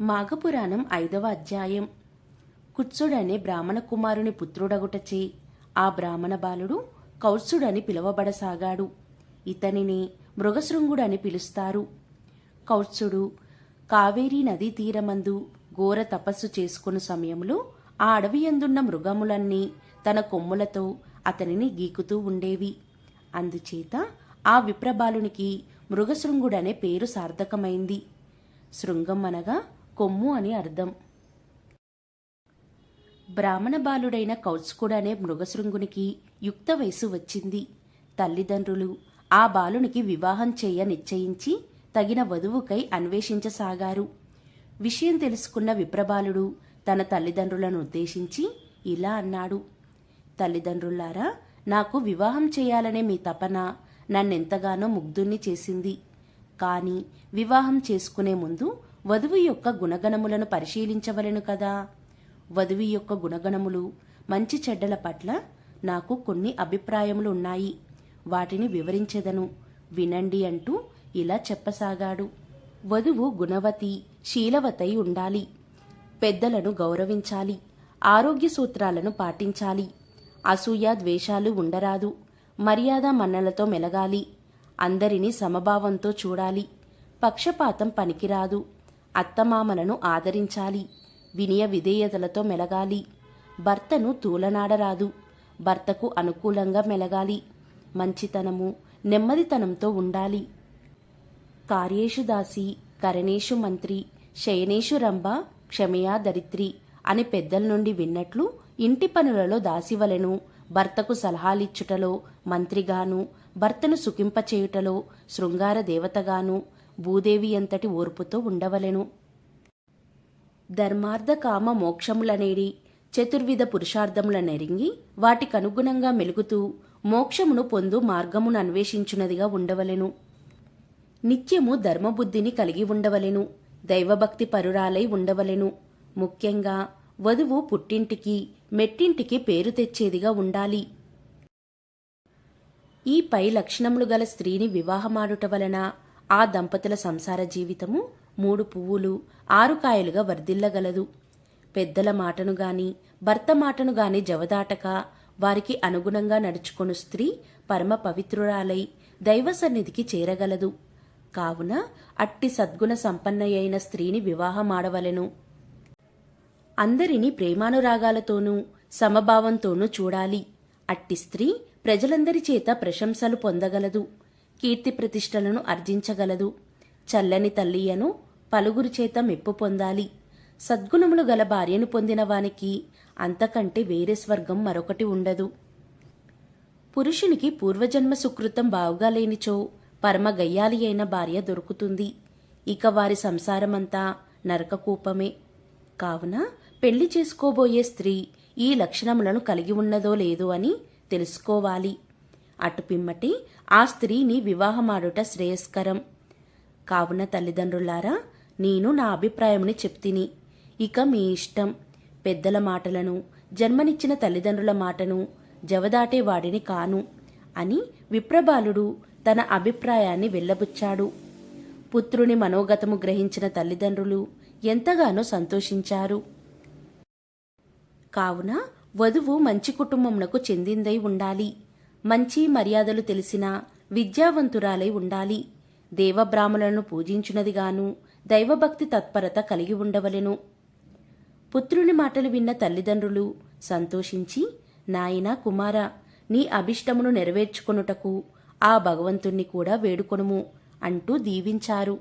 మాఘపురాణం ఐదవ అధ్యాయం. కుత్సుడనే బ్రాహ్మణ కుమారుని పుత్రుడగుటచే ఆ బ్రాహ్మణ బాలుడు కౌత్సుడని పిలువబడసాగాడు. ఇతనిని మృగశృంగుడని పిలుస్తారు. కౌత్సుడు కావేరీ నదీ తీరమందు ఘోర తపస్సు చేసుకుని సమయంలో ఆ అడవి ఎందున్న మృగములన్నీ తన కొమ్ములతో అతనిని గీకుతూ ఉండేవి. అందుచేత ఆ విప్రబాలునికి మృగశృంగుడనే పేరు సార్థకమైంది. శృంగం అనగా కొమ్ము అని అర్థం. బ్రాహ్మణ బాలుడైన కౌత్సుకుడనే మృగశృంగునికి యుక్త వయసు వచ్చింది. తల్లిదండ్రులు ఆ బాలునికి వివాహం చేయ నిశ్చయించి తగిన వధువుకై అన్వేషించసాగారు. విషయం తెలుసుకున్న విప్రబాలుడు తన తల్లిదండ్రులను ఉద్దేశించి ఇలా అన్నాడు. తల్లిదండ్రులారా నాకు వివాహం చేయాలనే మీ తపన నన్నెంతగానో ముగ్ధుణ్ణి చేసింది. కానీ వివాహం చేసుకునే ముందు వధువు యొక్క గుణగణములను పరిశీలించవలెను కదా. వధువు యొక్క గుణగణములు మంచి చెడ్డల పట్ల నాకు కొన్ని అభిప్రాయములు ఉన్నాయి వాటిని వివరించెదను. వినండి అంటూ ఇలా చెప్పసాగాడు. వధువు గుణవతి శీలవతై ఉండాలి. పెద్దలను గౌరవించాలి. ఆరోగ్య సూత్రాలను పాటించాలి. అసూయ ద్వేషాలు ఉండరాదు. మర్యాద మన్నలతో మెలగాలి. అందరినీ సమభావంతో చూడాలి. పక్షపాతం పనికిరాదు. అత్తమామలను ఆదరించాలి. వినయ విధేయతలతో మెలగాలి. భర్తను తూలనాడరాదు. భర్తకు అనుకూలంగా మెలగాలి. మంచితనము నెమ్మదితనంతో ఉండాలి. కార్యేషు దాసి కరణేషు మంత్రి శయనేషు రంభ క్షమయా దరిత్రి అని పెద్దల నుండి విన్నట్లు ఇంటి పనులలో దాసివలెను భర్తకు సలహాలిచ్చుటలో మంత్రిగాను భర్తను సుఖింపచేయుటలో శృంగార దేవతగాను భూదేవి అంతటి ఓర్పుతో ఉండవలెను. ధర్మార్థ కామ మోక్షములనేడి చతుర్విధ పురుషార్థముల నెరింగి వాటికనుగుణంగా మెలుగుతూ మోక్షమును పొందు మార్గమును అన్వేషించున్నదిగా ఉండవలెను. నిత్యము ధర్మబుద్ధిని కలిగి ఉండవలెను. దైవభక్తి పరురాలై ఉండవలెను. ముఖ్యంగా వధువు పుట్టింటికి మెట్టింటికి పేరు తెచ్చేదిగా ఉండాలి. ఈ పై లక్షణములు గల స్త్రీని వివాహమాడుట వలన ఆ దంపతుల సంసార జీవితము మూడు పువ్వులు ఆరు కాయలుగా వర్ధిల్లగలదు. పెద్దల మాటను గాని భర్త మాటను గాని జవదాటక వారికి అనుగుణంగా నడుచుకొను స్త్రీ పరమ పవిత్రురాలై దైవ సన్నిధికి చేరగలదు. కావున అట్టి సద్గుణ సంపన్నయైన స్త్రీని వివాహమాడవలెను. అందరినీ ప్రేమానురాగాలతోనూ సమభావంతోనూ చూడాలి. అట్టి స్త్రీ ప్రజలందరి చేత ప్రశంసలు పొందగలదు. కీర్తి ప్రతిష్టలను అర్జించగలదు. చల్లని తల్లియను పలుగురు చేత మెప్పు పొందాలి. సద్గుణములు గల భార్యను పొందిన వానికి అంతకంటే వేరే స్వర్గం మరొకటి ఉండదు. పురుషునికి పూర్వజన్మ సుకృతం బావుగా లేనిచో పరమ గయ్యాలి అయిన భార్య దొరుకుతుంది. ఇక వారి సంసారమంతా నరకకూపమే. కావున పెళ్ళి చేసుకోబోయే స్త్రీ ఈ లక్షణములను కలిగి ఉన్నదో లేదో అని తెలుసుకోవాలి. అటు పిమ్మటి ఆ స్త్రీని వివాహమాడుట శ్రేయస్కరం. కావున తల్లిదండ్రులారా నేను నా అభిప్రాయముని చెప్తిని. ఇక మీ ఇష్టం. పెద్దల మాటలను జన్మనిచ్చిన తల్లిదండ్రుల మాటను జవదాటే వాడిని కాను అని విప్రబాలుడు తన అభిప్రాయాన్ని వెళ్ళబుచ్చాడు పుత్రుని మనోగతము గ్రహించిన తల్లిదండ్రులు ఎంతగానో సంతోషించారు. కావున వధువు మంచి కుటుంబమునకు చెందిందై ఉండాలి. మంచి మర్యాదలు తెలిసిన విద్యావంతురాలై ఉండాలి. దేవబ్రాహ్మణులను పూజించునదిగాను దైవభక్తి తత్పరత కలిగి ఉండవలెను. పుత్రుని మాటలు విన్న తల్లిదండ్రులు సంతోషించి నాయనా కుమార నీ అభిష్టమును నెరవేర్చుకొనుటకు ఆ భగవంతుణ్ణి కూడా వేడుకొనుము అంటూ దీవించారు.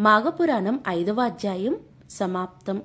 మాఘపురాణం ఐదవ అధ్యాయం సమాప్తం.